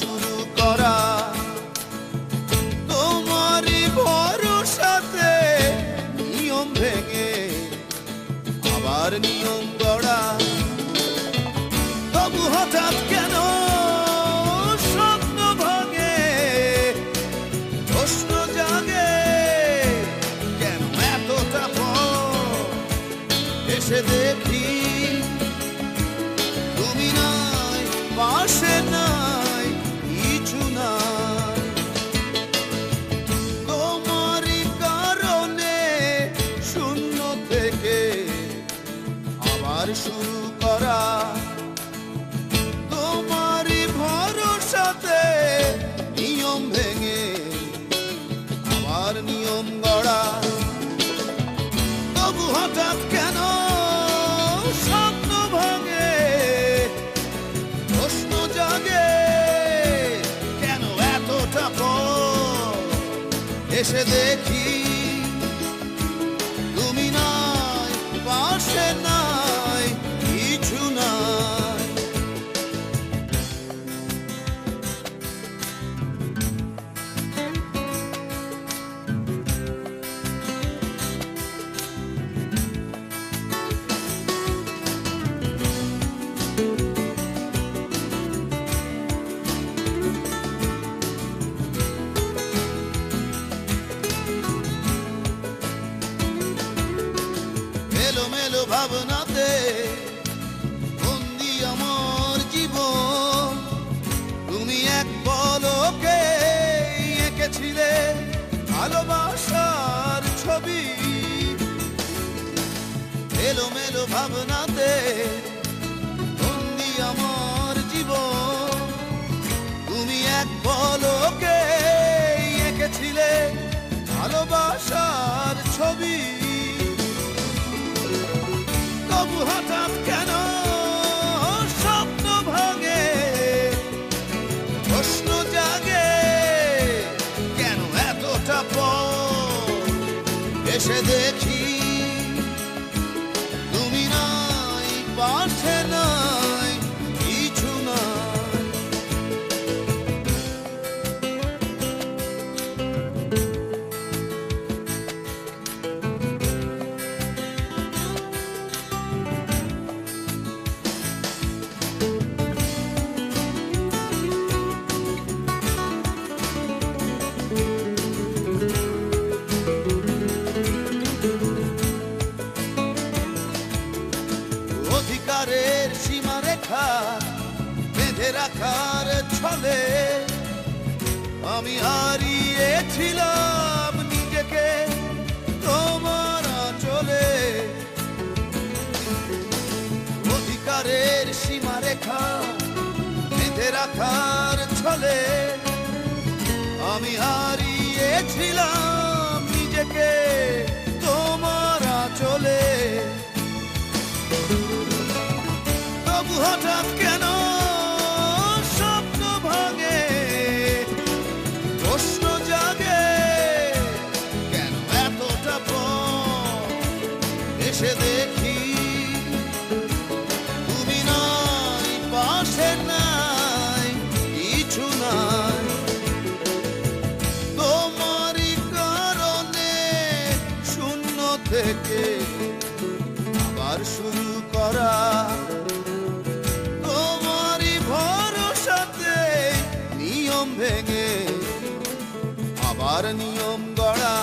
শুরু করা। তোমারই ভরসাতে নিয়ম ভেঙে আবার নিয়ম গড়া। তবু হঠাৎ কেন স্বপ্ন কেন এসে দেখি? তুমি নাই, পাশে নাই। শুরু করা। তোমারই ভরসাতে নিয়ম ভেঙে নিয়ম গড়া। তবু হঠাৎ কেন কেন এসে দেখি ভাবনাতে বন্দি আমার জীবন। তুমি এক পলকে এঁকেছিলে ভালোবাসার ছবি। মেলো মেলো ভাবনাতে বন্দি আমার জীবন। তুমি এক পলকে নাই পাশে সীমারেখা বেঁধে রাখার ছলে। আমি হারিয়েছিলাম নিজেকে তোমার চলে অধিকারের সীমারেখা, বেঁধে রাখার ছলে। আমি হারিয়েছিলাম নিজেকে থেকে আবার শুরু করা। তোমারই ভরসাতে নিয়ম ভেঙে আবার নিয়ম গড়া।